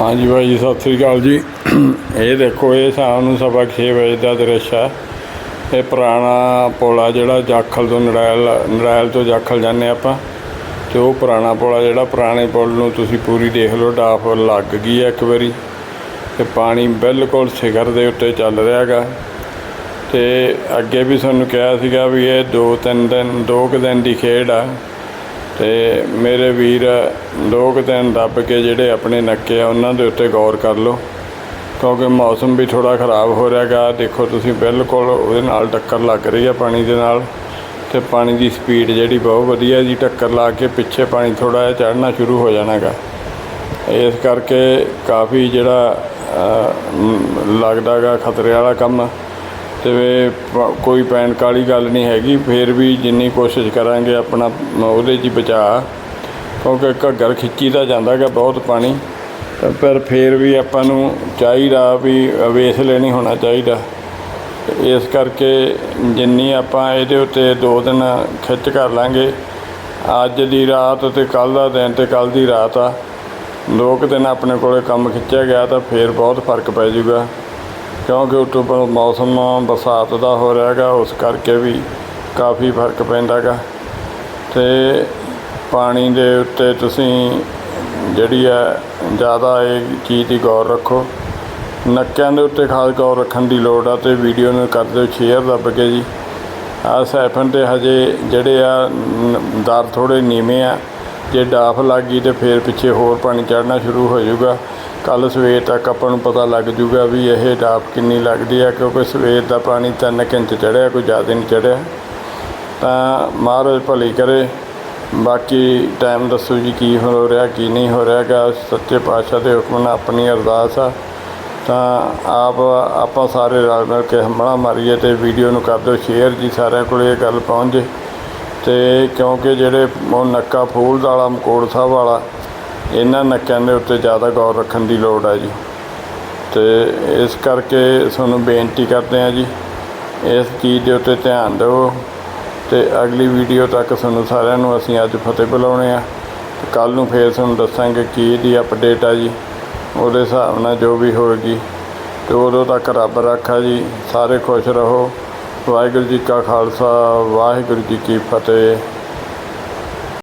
ਹਾਂਜੀ ਬਾਈ ਜੀ, ਸਤਿ ਸ੍ਰੀ ਅਕਾਲ ਜੀ। ਇਹ ਦੇਖੋ, ਇਹ ਸ਼ਾਮ ਨੂੰ ਸਵਾ ਕੁ ਛੇ ਵਜੇ ਦਾ ਦ੍ਰਿਸ਼ ਹੈ ਇਹ ਪੁਰਾਣਾ ਪੁਲ ਆ ਜਿਹੜਾ ਜਾਖਲ ਤੋਂ ਨੜੈਲ ਨੜੈਲ ਤੋਂ ਜਾਖਲ ਜਾਂਦੇ ਆਪਾਂ। ਤੇ ਉਹ ਪੁਰਾਣਾ ਪੁਲ ਆ ਜਿਹੜਾ ਪੁਰਾਣੇ ਪੁਲ ਨੂੰ ਤੁਸੀਂ ਪੂਰੀ ਦੇਖ ਲਓ, ਡਾਫ ਲੱਗ ਗਈ ਹੈ ਇੱਕ ਵਾਰੀ। ਤੇ ਪਾਣੀ ਬਿਲਕੁਲ ਸਿਖਰ ਦੇ ਉੱਤੇ ਚੱਲ ਰਿਹਾ ਹੈਗਾ। ਤੇ ਅੱਗੇ ਵੀ ਤੁਹਾਨੂੰ ਕਿਹਾ ਸੀਗਾ ਵੀ ਇਹ ਦੋ ਤਿੰਨ ਦਿਨ, ਦੋ ਕੁ ਦਿਨ ਦੀ ਖੇਡ ਆ। ਤੇ ਮੇਰੇ ਵੀਰ ਦੋ ਕੁ ਦਿਨ ਦੱਬ ਕੇ ਜਿਹੜੇ ਆਪਣੇ ਨੱਕੇ ਆ ਉਹਨਾਂ ਦੇ ਉੱਤੇ ਗੌਰ ਕਰ ਲਓ। ਕਿਉਂਕਿ ਮੌਸਮ ਵੀ ਥੋੜਾ ਖਰਾਬ ਹੋ ਰਿਹਾ ਗਾ। ਦੇਖੋ ਤੁਸੀਂ ਬਿਲਕੁਲ ਉਹਦੇ ਨਾਲ ਟੱਕਰ ਲੱਗ ਰਹੀ ਹੈ ਪਾਣੀ ਦੇ ਨਾਲ ਤੇ ਪਾਣੀ ਦੀ ਸਪੀਡ ਜਿਹੜੀ ਬਹੁਤ ਵਧੀਆ ਜੀ ਟੱਕਰ ਲਾ ਕੇ ਪਿੱਛੇ ਪਾਣੀ ਥੋੜਾ ਜਿਹਾ ਚੜ੍ਹਨਾ ਸ਼ੁਰੂ ਹੋ ਜਾਣਾਗਾ ਇਸ ਕਰਕੇ ਕਾਫੀ ਜਿਹੜਾ ਅ, ਮ, ਲੱਗਦਾਗਾ ਖਤਰੇ ਵਾਲਾ ਕੰਮ। ਤੇ ਕੋਈ ਪੈਣ ਵਾਲੀ ਗੱਲ ਨਹੀਂ ਹੈਗੀ, ਫੇਰ ਵੀ ਜਿੰਨੀ ਕੋਸ਼ਿਸ਼ ਕਰਾਂਗੇ ਆਪਣਾ ਉਹਦੇ 'ਚ ਹੀ ਬਚਾ। ਕਿਉਂਕਿ ਘੱਗਰ ਖਿੱਚੀ ਤਾਂ ਜਾਂਦਾ ਗਾ ਬਹੁਤ ਪਾਣੀ ਪਰ ਫੇਰ ਵੀ ਆਪਾਂ ਨੂੰ ਚਾਹੀਦਾ ਵੀ ਵੇਸ ਲੈਣੀ ਹੋਣਾ ਚਾਹੀਦਾ। ਇਸ ਕਰਕੇ ਜਿੰਨੀ ਆਪਾਂ ਇਹਦੇ ਉੱਤੇ ਦੋ ਦਿਨ ਖਿੱਚ ਕਰ ਲਾਂਗੇ, ਅੱਜ ਦੀ ਰਾਤ ਤੇ ਕੱਲ ਦਾ ਦਿਨ ਤੇ ਕੱਲ ਦੀ ਰਾਤ ਆ। ਦੋ ਕੁ ਦਿਨ ਆਪਣੇ ਕੋਲੇ ਕੰਮ ਖਿੱਚਿਆ ਗਿਆ ਤਾਂ ਫੇਰ ਬਹੁਤ ਫ਼ਰਕ ਪੈ ਜਾਊਗਾ ਕਿਉਂਕਿ ਉਤੋਂ ਮੌਸਮ ਬਰਸਾਤ ਦਾ ਹੋ ਰਿਹਾ ਹੈਗਾ ਉਸ ਕਰਕੇ ਵੀ ਕਾਫੀ ਫ਼ਰਕ ਪੈਂਦਾ ਗਾ ਤੇ ਪਾਣੀ ਦੇ ਉੱਤੇ ਤੁਸੀਂ ਜਿਹੜੀ ਹੈ, ਜ਼ਿਆਦਾ ਇਹ ਚੀਜ਼ ਦੀ ਗੌਰ ਰੱਖੋ। ਨੱਕਿਆਂ ਦੇ ਉੱਤੇ ਖਾਸ ਗੌਰ ਰੱਖਣ ਦੀ ਲੋੜ ਆ ਤੇ ਵੀਡੀਓ ਨੂੰ ਕਰ ਦਿਓ, ਸ਼ੇਅਰ ਦੱਬ ਕੇ ਜੀ। ਆ ਸੈਫਨ ਤੇ ਹਜੇ ਜਿਹੜੇ ਆ ਦਰ ਥੋੜੇ ਨੀਵੇਂ ਆ। ਜੇ ਡਾਫ ਲੱਗ ਗਈ ਤੇ ਫੇਰ ਪਿੱਛੇ ਹੋਰ ਪਾਣੀ ਚੜਨਾ ਸ਼ੁਰੂ ਹੋ ਜਾਊਗਾ। ਕੱਲ ਸਵੇਰ ਤੱਕ ਆਪਾਂ ਨੂੰ ਪਤਾ ਲੱਗ ਜੂਗਾ ਵੀ ਇਹ ਡਾਪ ਕਿੰਨੀ ਲੱਗਦੀ ਹੈ ਕਿਉਂਕਿ ਸਵੇਰ ਦਾ ਪਾਣੀ 3 ਇੰਚ ਚੜਿਆ ਕੋਈ ਜ਼ਿਆਦਾ ਨਹੀਂ ਚੜਿਆ ਤਾਂ ਮਹਾਰਾਜ ਭਲੀ ਕਰੇ। ਬਾਕੀ ਟਾਈਮ ਦੱਸੋ ਜੀ ਕੀ ਹੋ ਰਿਹਾ, ਕੀ ਨਹੀਂ ਹੋ ਰਿਹਾ ਗਾ। ਸੱਚੇ ਪਾਤਸ਼ਾਹ ਦੇ ਹੁਕਮ ਨਾਲ ਆਪਣੀ ਅਰਦਾਸ ਆ। ਤਾਂ ਆਪ, ਆਪਾਂ ਸਾਰੇ ਰਲ ਮਿਲ ਕੇ ਹੰਬਲਾ ਮਾਰੀਏ ਤੇ ਵੀਡੀਓ ਨੂੰ ਕਰ ਦਿਓ ਸ਼ੇਅਰ ਜੀ, ਸਾਰਿਆਂ ਕੋਲ ਇਹ ਗੱਲ ਪਹੁੰਚ ਜੇ। ਤੇ ਕਿਉਂਕਿ ਜਿਹੜੇ ਉਹ ਨੱਕਾ ਫੂਲ ਵਾਲਾ ਮਕੋੜ ਸਾਹਿਬ ਵਾਲਾ ਇਹਨਾਂ ਨੱਕਿਆਂ ਦੇ ਉੱਤੇ ਜ਼ਿਆਦਾ ਗੌਰ ਰੱਖਣ ਦੀ ਲੋੜ ਹੈ ਜੀ। ਤੇ ਇਸ ਕਰਕੇ ਤੁਹਾਨੂੰ ਬੇਨਤੀ ਕਰਦੇ ਹਾਂ ਜੀ, ਇਸ ਚੀਜ਼ ਦੇ ਉੱਤੇ ਧਿਆਨ ਦਿਓ ਤੇ ਅਗਲੀ ਵੀਡੀਓ ਤੱਕ ਤੁਹਾਨੂੰ ਸਾਰਿਆਂ ਨੂੰ ਅਸੀਂ ਅੱਜ ਫਤਿਹ ਬੁਲਾਉਣੇ ਆ। ਕੱਲ ਨੂੰ ਫੇਰ ਤੁਹਾਨੂੰ ਦੱਸਾਂਗੇ ਕੀ ਇਹਦੀ ਅਪਡੇਟ ਆ ਜੀ, ਉਹਦੇ ਹਿਸਾਬ ਨਾਲ ਜੋ ਵੀ ਹੋਏਗੀ। ਤੇ ਉਦੋਂ ਤੱਕ ਰੱਬ ਰੱਖਾ ਜੀ, ਸਾਰੇ ਖੁਸ਼ ਰਹੋ। ਵਾਹਿਗੁਰੂ ਜੀ ਕਾ ਖਾਲਸਾ, ਵਾਹਿਗੁਰੂ ਜੀ ਕੀ ਫਤਿਹ।